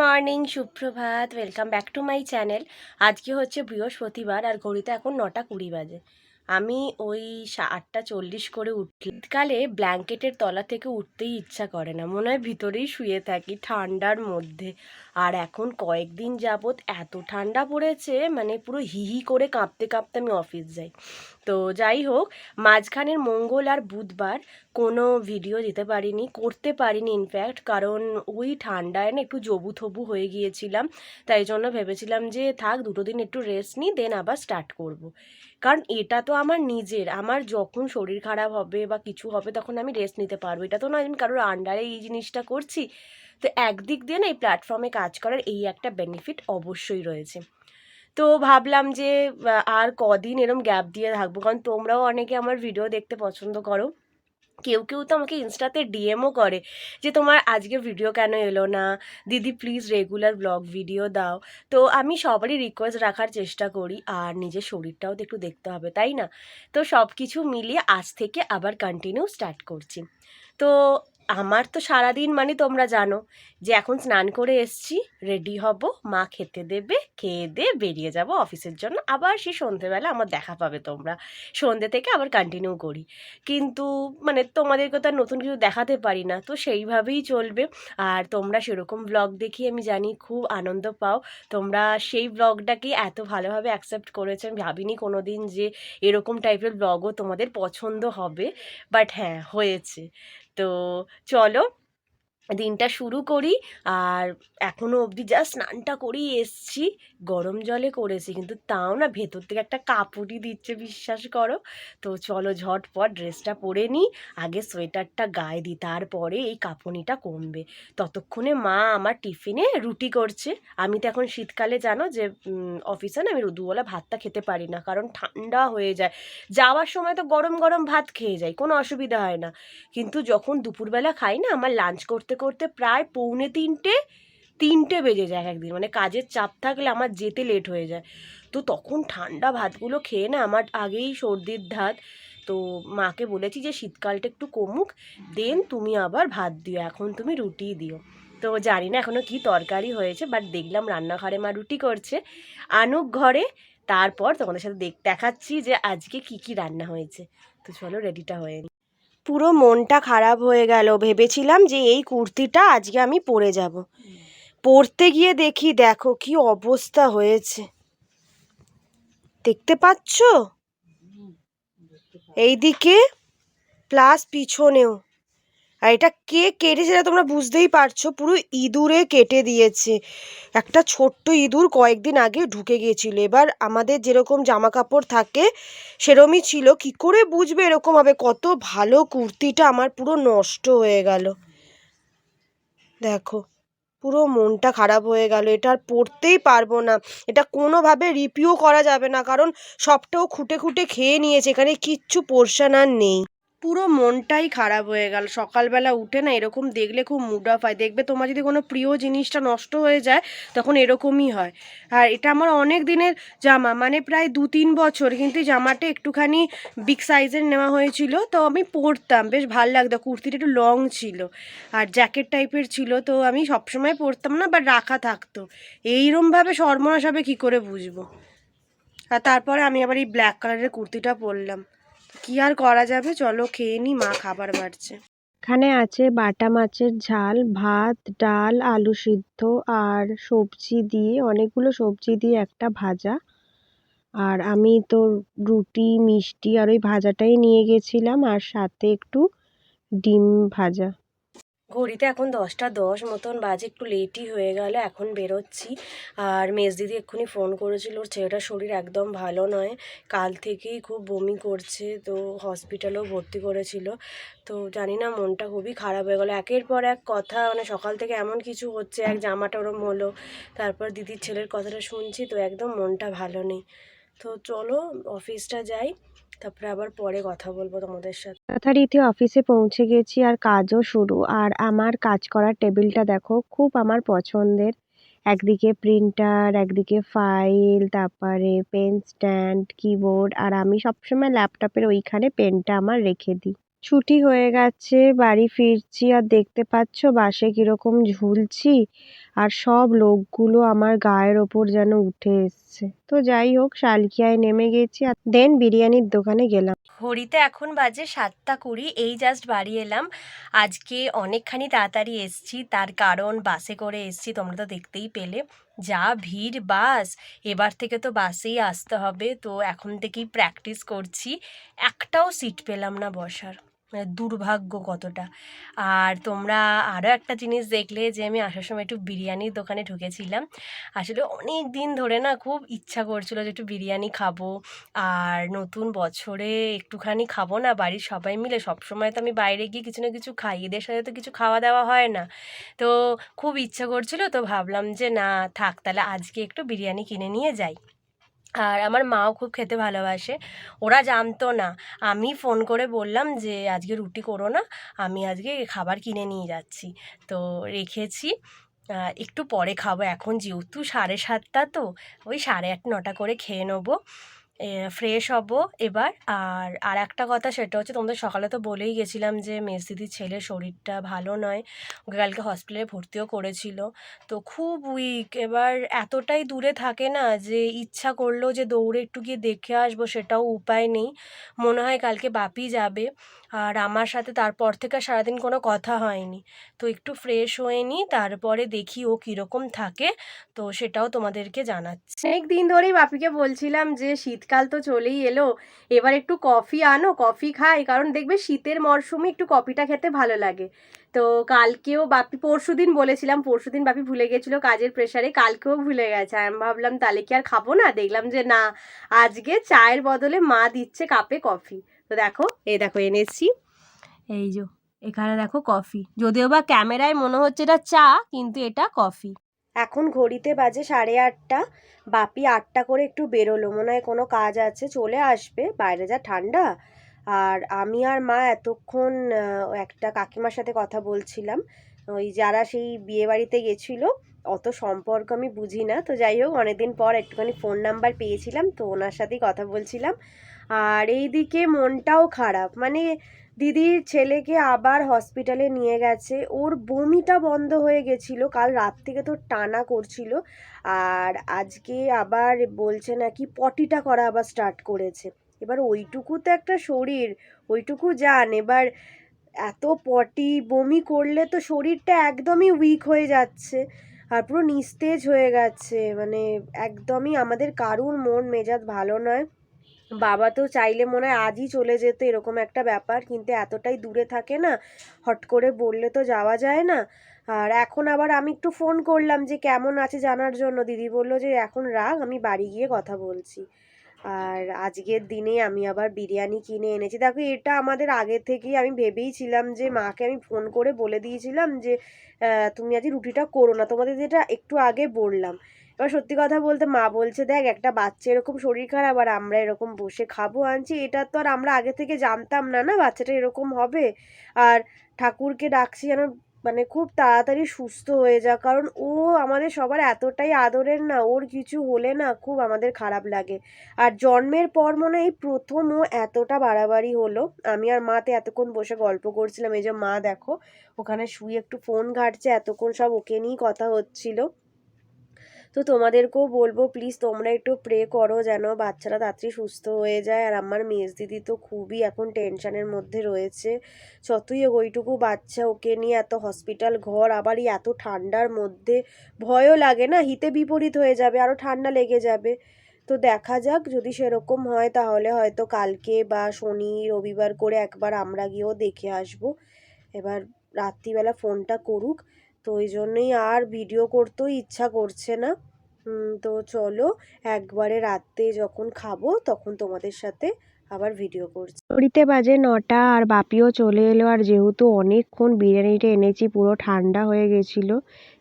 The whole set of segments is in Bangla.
মর্নিং, সুপ্রভাত, welcome back to my channel. আজকে হচ্ছে বৃহস্পতিবার আর ঘড়িতে এখন নটা কুড়ি বাজে। আমি ওই আটটা চল্লিশ করে উঠি। শীতকালে ব্ল্যাঙ্কেটের তলা থেকে উঠতেই ইচ্ছা করে না। মনে হয় ভিতরেই শুয়ে থাকি ঠান্ডার মধ্যে। আর এখন কয়েকদিন যাবৎ এত ঠান্ডা পড়েছে মানে পুরো হিহি করে কাঁপতে কাঁপতে আমি অফিস যাই। তো যাই হোক, মাঝখানের মঙ্গল আর বুধবার কোনো ভিডিও দিতে পারিনি, করতে পারিনি ইনফ্যাক্ট কারণ ওই ঠান্ডায় না একটু জবু থবু হয়ে গিয়েছিলাম। তাই জন্য ভেবেছিলাম যে, থাক দুটো দিন একটু রেস্ট নিই দেন আবার স্টার্ট করব। কারণ এটা তো আমার নিজের। আমার যখন শরীর খারাপ হবে বা কিছু হবে তখন আমি রেস্ট নিতে পারব। এটা তো নয় আমি কারোর আন্ডারে এই জিনিসটা করছি। তো একদিক দিয়ে না এই প্ল্যাটফর্মে কাজ করার এই একটা বেনিফিট অবশ্যই রয়েছে। তো ভাবলাম যে আর কদিন এরম গ্যাপ দিয়ে থাকব। কারণ তোমরাও অনেকে আমার ভিডিও দেখতে পছন্দ করো। কেউ কেউ তো আমাকে ইনস্টাতে ডিএমও করে যে, তোমার আজকে ভিডিও কেন এলো না? দিদি প্লিজ রেগুলার ব্লগ ভিডিও দাও। তো আমি সবারই রিকোয়েস্ট রাখার চেষ্টা করি, আর নিজের শরীরটাও তো একটু দেখতে হবে, তাই না? তো সব কিছু মিলিয়ে আজ থেকে আবার কন্টিনিউ স্টার্ট করছি। তো আমার তো সারাদিন মানে তোমরা জানো যে এখন স্নান করে এসছি রেডি হব, মা খেতে দেবে, খেয়ে দিয়ে বেরিয়ে যাব অফিসের জন্য। আবার সেই সন্ধেবেলা আমার দেখা পাবে তোমরা। সন্ধে থেকে আবার কন্টিনিউ করি। কিন্তু মানে তোমাদেরকে তো আর নতুন কিছু দেখাতে পারি না, তো সেইভাবেই চলবে। আর তোমরা সেরকম ব্লগ দেখি আমি জানি খুব আনন্দ পাও। তোমরা সেই ব্লগটাকে এত ভালোভাবে অ্যাকসেপ্ট করেছ, আমি ভাবিনি কোনো দিন যে এরকম টাইপের ব্লগও তোমাদের পছন্দ হবে। বাট হ্যাঁ হয়েছে। তো চলো দিনটা শুরু করি আর এখনও অবধি যা স্নানটা করেই এসছি। গরম জলে করেছি, কিন্তু তাও না ভেতর থেকে একটা কাপড়ই দিচ্ছে, বিশ্বাস করো। তো চলো ঝটপট ড্রেসটা পরে নিই, আগে সোয়েটারটা গায়ে দিই, তারপরে এই কাঁপুনিটা কমবে। ততক্ষণে মা আমার টিফিনে রুটি করছে। আমি তো এখন শীতকালে জানো যে অফিসে না আমি দুবেলা ভাতটা খেতে পারি না, কারণ ঠান্ডা হয়ে যায়। যাওয়ার সময় তো গরম গরম ভাত খেয়ে যাই, কোনো অসুবিধা হয় না। কিন্তু যখন দুপুরবেলা খাই না, আমার লাঞ্চ করতে করতে করতে প্রায় পৌনে তিনটে তিনটে বেজে যায় একদিন। মানে কাজের চাপ থাকলে আমার যেতে লেট হয়ে যায়। তো তখন ঠান্ডা ভাতগুলো খেয়ে না আমার আগেই সর্দির ধাত। তো মাকে বলেছি যে শীতকালটা একটু কমুক, দেন তুমি আবার ভাত দিও, এখন তুমি রুটি দিও। তো জানি না এখনও কি তরকারি হয়েছে বাট দেখলাম রান্নাঘরে মা রুটি করছে। আনুক ঘরে, তারপর তোমাদের সাথে দেখ, দেখাচ্ছি যে আজকে কি কি রান্না হয়েছে। তো চলো রেডিটা হয়ে পুরো মনটা খারাপ হয়ে গেল। ভেবেছিলাম যে এই কুর্তিটা আজকে আমি পরে যাব। পরতে গিয়ে দেখি, দেখো কি অবস্থা হয়েছে। দেখতে পাচ্ছ? এইদিকে, প্লাস পিছনেও। আর এটা কে কেটেছে সেটা তোমরা বুঝতেই পারছ। পুরো ইঁদুরে কেটে দিয়েছে। একটা ছোট্ট ইঁদুর কয়েকদিন আগে ঢুকে গিয়েছিল। এবার আমাদের যেরকম জামা কাপড় থাকে, সেরমই ছিল। কি করে বুঝবে এরকম হবে কত ভালো কুর্তিটা আমার পুরো নষ্ট হয়ে গেল। দেখো, পুরো মনটা খারাপ হয়ে গেল। এটা আর পরতেই পারব না। এটা কোনোভাবে রিপিও করা যাবে না। কারণ সবটাও খুঁটে খুঁটে খেয়ে নিয়েছে। এখানে কিচ্ছু পোর্শন আর নেই। পুরো মনটাই খারাপ হয়ে গেল। সকালবেলা উঠে না এরকম দেখলে খুব মুড অফ হয়। দেখবে তোমার যদি কোনো প্রিয় জিনিসটা নষ্ট হয়ে যায়, তখন এরকমই হয়। আর এটা আমার অনেক দিনের জামা মানে প্রায় দু তিন বছর কিন্তু জামাটা একটুখানি বিগ সাইজের নেওয়া হয়েছিল। তো আমি পরতাম, বেশ ভালো লাগতো। কুর্তিটা একটু লং ছিল। আর জ্যাকেট টাইপের ছিল, তো আমি সবসময় পরতাম না বাট রাখা থাকতো। এইরমভাবে সর্বনাশ হবে কী করে বুঝব? আর তারপরে আমি আবার এই ব্ল্যাক কালারের কুর্তিটা পরলাম। কি আর করা যাবে? চলো খেয়ে নি, মা খাবার বাড়ছে। এখানে আছে বাটা মাছের ঝাল, ভাত, ডাল, আলু সিদ্ধ আর সবজি দিয়ে, অনেকগুলো সবজি দিয়ে একটা ভাজা। আর আমি তো রুটি, মিষ্টি আর ওই ভাজাটাই নিয়ে গেছিলাম আর সাথে একটু ডিম ভাজা। ঘড়িতে এখন দশটা দশ মতন বাজে, একটু লেটই হয়ে গেল, এখন বেরোচ্ছি। আর মেজ দিদি এক্ষুনি ফোন করেছিল, ওর ছেলেটার শরীর একদম ভালো নয়। কাল থেকেই খুব বমি করছে, তো হসপিটালেও ভর্তি করেছিল। তো জানি না, মনটা খুবই খারাপ হয়ে গেলো। একের পর এক কথা মানে সকাল থেকে এমন কিছু হচ্ছে, এক জামাটা ওরম হলো, তারপর দিদির ছেলের কথাটা শুনছি, তো একদম মনটা ভালো নেই। তো চলো অফিসটা যাই, তারপরে আবার পরে কথা বলব তোমাদের সাথে। যথারীতি অফিসে পৌঁছে গেছি আর কাজও শুরু। আর আমার কাজ করার টেবিলটা দেখো, খুব আমার পছন্দের। একদিকে প্রিন্টার, একদিকে ফাইল, তারপরে পেন স্ট্যান্ড, কিবোর্ড, আর আমি সবসময় ল্যাপটপের ওইখানে পেনটা আমার রেখে দিই। ছুটি হয়ে গেছে, বাড়ি ফিরছি, আর দেখতে পাচ্ছ বাসে কীরকম ঝুলছি, আর সব লোকগুলো আমার গায়ের ওপর যেন উঠে এসছে। তো যাই হোক, শালকিয়ায় নেমে গেছি আর দেন বিরিয়ানির দোকানে গেলাম। ঘড়িতে এখন বাজে সাতটা কুড়ি, এই জাস্ট বাড়ি এলাম। আজকে অনেকখানি তাড়াতাড়ি এসছি, তার কারণ বাসে করে এসছি, তোমরা তো দেখতেই পেলে। যা ভিড় বাস, এবার থেকে তো বাসেই আসতে হবে। তো এখন থেকেই প্র্যাকটিস করছি, একটাও সিট পেলাম না বসার। মানে দুর্ভাগ্য কতটা। আর তোমরা আরও একটা জিনিস দেখলে যে আমি আসার সময় একটু বিরিয়ানির দোকানে ঢুকেছিলাম। আসলে অনেক দিন ধরে না খুব ইচ্ছা করছিল যে একটু বিরিয়ানি খাব। আর নতুন বছরে একটুখানি খাব না, বাড়ির সবাই মিলে। সবসময় তো আমি বাইরে গিয়ে কিছু না কিছু খাই, এদের সাথে তো কিছু খাওয়া দাওয়া হয় না। তো খুব ইচ্ছা করছিল, তো ভাবলাম যে না, থাক, তাহলে আজকে একটু বিরিয়ানি কিনে নিয়ে যাই। আর আমার মাও খুব খেতে ভালোবাসে। ওরা জানতো না। আমি ফোন করে বললাম যে, আজকে রুটি করো না, আমি আজকে খাবার কিনে নিয়ে যাচ্ছি। তো রেখেছি। একটু পরে খাব। এখন যেহেতু সাড়ে সাতটা তো, ওই সাড়ে আট, নটা করে খেয়ে নেব। ফ্রেশ হব এবার। আর আর একটা কথা সেটা হচ্ছে তোমাদের সকালে তো বলেই গেছিলাম যে মেজ দিদির ছেলের শরীরটা ভালো নয়। ওকে কালকে হসপিটালে ভর্তিও করেছিল। তো খুব উইক এবার এতটাই দূরে থাকে না যে ইচ্ছা করল যে দৌড়ে একটু গিয়ে দেখে আসব সেটাও উপায় নেই। মনে হয় কালকে বাপি যাবে। আর আমার সাথে তারপর থেকে সারাদিন কোনো কথা হয়নি। তো একটু ফ্রেশ হয়ে নিই, তারপরে দেখি ও কীরকম থাকে। তো সেটাও তোমাদেরকে জানাচ্ছি। অনেক দিন ধরেই বাপিকে বলছিলাম যে শীতকাল তো চলেই এলো। এবার একটু কফি আনো, কফি খাই, কারণ দেখবে শীতের মরশুমে একটু কফিটা খেতে ভালো লাগে। তো কালকেও বাপি পরশু দিন বলেছিলাম পরশু দিন বাপি ভুলে গেছিল কাজের প্রেশারে কালকেও ভুলে গেছে। আমি ভাবলাম, তাহলে কি আর খাব না? দেখলাম যে না, আজকে চায়ের বদলে মা দিচ্ছে কাপে কফি। তো দেখো এই দেখো এনেছি এই যে, এখানে দেখো কফি। যদিও বা ক্যামেরায় মনে হচ্ছে এটা চা, কিন্তু এটা কফি। এখন ঘড়িতে বাজে সাড়ে আটটা, বাপি আটটা করে একটু বেরোলো। মনে হয় কোনো কাজ আছে, চলে আসবে। বাইরে যা ঠান্ডা। আর আমি আর মা এতক্ষণ একটা কাকিমার সাথে কথা বলছিলাম। ওই যারা সেই বিয়ে বাড়িতে গেছিল, অত সম্পর্ক আমি বুঝি না। তো যাই হোক, অনেকদিন পর একটুখানি ফোন নাম্বার পেয়েছিলাম, তো ওনার সাথেই কথা বলছিলাম। আর এইদিকে মনটাও খারাপ। মানে দিদির ছেলেকে আবার হসপিটালে নিয়ে গেছে। ওর বমিটা বন্ধ হয়ে গেছিল, কাল রাত থেকে তো টানা করছিল। আর আজকে আবার বলছে নাকি পটিটা করা আবার স্টার্ট করেছে। এবার ওইটুকু তো একটা শরীর, ওইটুকু যান। এবার এত পটি, বমি করলে তো শরীরটা একদমই উইক হয়ে যাচ্ছে আর পুরো নিস্তেজ হয়ে গেছে। মানে একদমই আমাদের কারুর মন মেজাজ ভালো নয়। বাবা তো চাইলে মনে হয় আজই চলে যেত, এরকম একটা ব্যাপার। কিন্তু এতটাই দূরে থাকে না, হট করে বললে তো যাওয়া যায় না। আর এখন আবার আমি একটু ফোন করলাম যে, কেমন আছে জানার জন্য? দিদি বলল যে, এখন রাগ আমি বাড়ি গিয়ে কথা বলছি। আর আজকের দিনে আমি আবার বিরিয়ানি কিনে এনেছি। দেখো, এটা আমাদের আগে থেকেই আমি ভেবেই ছিলাম যে, মাকে আমি ফোন করে বলে দিয়েছিলাম যে তুমি আজ রুটিটা করো না। তোমাদের যেটা একটু আগে বললাম। এবার সত্যি কথা বলতে মা বলছে, দেখ, একটা বাচ্চা এরকম শরীর খারাপ আর আমরা এরকম বসে খাব আনছি, এটা তো আর আমরা আগে থেকে জানতাম না না? বাচ্চাটা এরকম হবে? আর ঠাকুরকে ডাকছি যেন মানে খুব তাড়াতাড়ি সুস্থ হয়ে যাক, কারণ ও আমাদের সবার এতটাই আদরের না, ওর কিছু হলে না খুব আমাদের খারাপ লাগে। আর জন্মের পর মনে এই প্রথম ও এতটা বাড়াবাড়ি হলো। আমি আর মাতে এতক্ষণ বসে গল্প করছিলাম, এই যে মা দেখো, ওখানে শুয়ে একটু ফোন ঘাটছে, এতক্ষণ সব ওকে নিয়েই কথা হচ্ছিল। তো তোমাদেরকেও বলব প্লিজ তোমরা একটু প্রে করো যেন বাচ্চারা তাড়াতাড়ি সুস্থ হয়ে যায়। আর আমার মেজ দিদি তো খুবই এখন টেনশনের মধ্যে রয়েছে। যতই ওইটুকু বাচ্চা ওকে নিয়ে এত হসপিটাল ঘর, আবার এত ঠান্ডার মধ্যে ভয়ও লাগে না? হিতে বিপরীত হয়ে যাবে আরও ঠান্ডা লেগে যাবে। তো দেখা যাক, যদি সেরকম হয় তাহলে হয়তো কালকে বা শনি, রবিবার করে একবার আমরা গিয়েও দেখে আসব। এবার রাত্রিবেলা ফোনটা করুক। তো ওই জন্যই আর ভিডিও করতেও ইচ্ছা করছে না। তো চলো, একবারে রাতে যখন খাব তখন তোমাদের সাথে আবার ভিডিও করছি। ঘড়িতে বাজে নটা আর বাপিও চলে এলো আর যেহেতু অনেকক্ষণ বিরিয়ানিটা এনেছি, পুরো ঠান্ডা হয়ে গেছিল,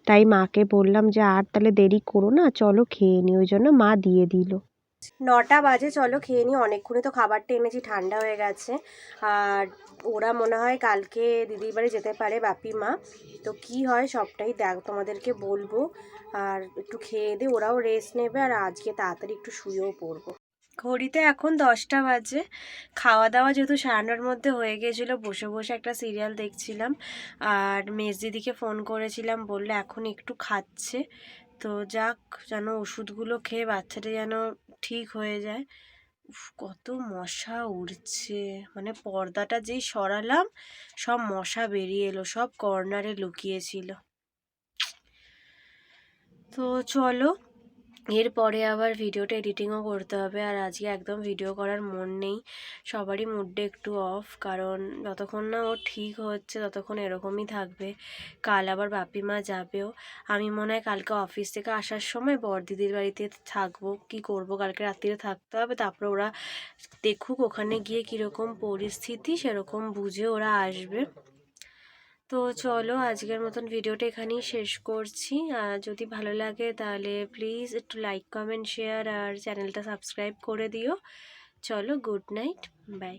তাই মাকে বললাম যে আর তাহলে দেরি করো না, চলো খেয়ে নি। ওই জন্য মা দিয়ে দিল। নটা বাজে, চলো খেয়ে নিই। অনেকক্ষণে তো খাবারটা এনেছি, ঠান্ডা হয়ে গেছে। আর ওরা মনে হয় কালকে দিদির বাড়ি যেতে পারে বাপি মা। তো কি হয় সবটাই দেখ, তোমাদেরকে বলব। আর একটু খেয়ে দিয়ে ওরাও রেস্ট নেবে আর আজকে তাড়াতাড়ি একটু শুয়েও পড়ব। ঘড়িতে এখন দশটা বাজে। খাওয়া দাওয়া যেহেতু সাড়ে নটার মধ্যে হয়ে গিয়েছিল বসে বসে একটা সিরিয়াল দেখছিলাম। আর মেজ দিদিকে ফোন করেছিলাম, বলল এখন একটু খাচ্ছে। তো যাক, যেন ওষুধগুলো খেয়ে বাচ্চাটা যেন ঠিক হয়ে যায়। উফ, কত মশা উড়ছে। মানে পর্দাটা যেই সরালাম সব মশা বেরিয়ে এলো সব কর্নারে লুকিয়েছিল তো চলো এরপরে আবার ভিডিওটা এডিটিংও করতে হবে। আর আজকে একদম ভিডিও করার মন নেই। সবারই মুডটা একটু অফ কারণ যতক্ষণ না ও ঠিক হচ্ছে ততক্ষণ এরকমই থাকবে। কাল আবার বাপি মা যাবেও। আমি মনে হয় কালকে অফিস থেকে আসার সময় বড়দিদির বাড়িতে থাকব। কি করব? কালকে রাত্রিরে থাকতে হবে। তারপরে ওরা দেখুক ওখানে গিয়ে কীরকম পরিস্থিতি, সেরকম বুঝে ওরা আসবে। তো চলো আজকের মতন ভিডিওটা এখানেই শেষ করছি। আর যদি ভালো লাগে তাহলে প্লিজ একটু লাইক কমেন্ট শেয়ার আর চ্যানেলটা সাবস্ক্রাইব করে দিও। চলো গুড নাইট বাই